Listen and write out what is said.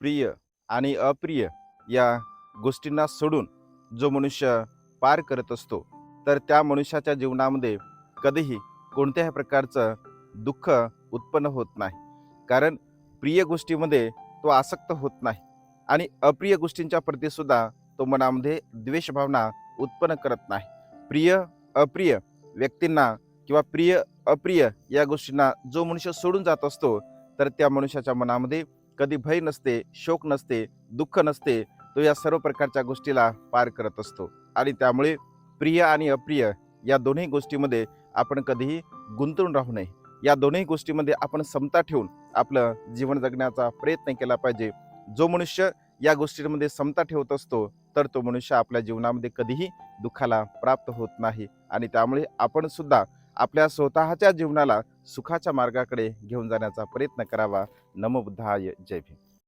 प्रिय आणि अप्रिय या गोष्टींना सोडून जो मनुष्य पार करत असतो तर त्या मनुष्याच्या जीवनामध्ये कधीही कोणत्याही प्रकारचं दुःख उत्पन्न होत नाही. कारण प्रिय गोष्टीमध्ये तो आसक्त होत नाही आणि अप्रिय गोष्टींच्या प्रतीसुद्धा तो मनामध्ये द्वेषभावना उत्पन्न करत नाही. प्रिय अप्रिय व्यक्तींना किंवा प्रिय अप्रिय या गोष्टींना जो मनुष्य सोडून जात असतो तर त्या मनुष्याच्या मनामध्ये कधी भय नसते शोक नसते दुःख नसते तो या सर्व प्रकारच्या गोष्टीला पार करत असतो. आणि त्यामुळे प्रिय आणि अप्रिय या दोन्ही गोष्टीमध्ये आपण कधीही गुंतून राहू नये. या दोन्ही गोष्टीमध्ये आपण समता ठेवून आपलं जीवन जगण्याचा प्रयत्न केला पाहिजे. जो मनुष्य या गोष्टींमध्ये समता ठेवत असतो तर तो मनुष्य आपल्या जीवनामध्ये कधीही दुःखाला प्राप्त होत नाही. आणि त्यामुळे आपण सुद्धा आपल्या स्वतःच्या जीवनाला सुखाच्या मार्गाकडे घेऊन जाण्याचा प्रयत्न करावा. नमबुद्धाय जय भीम.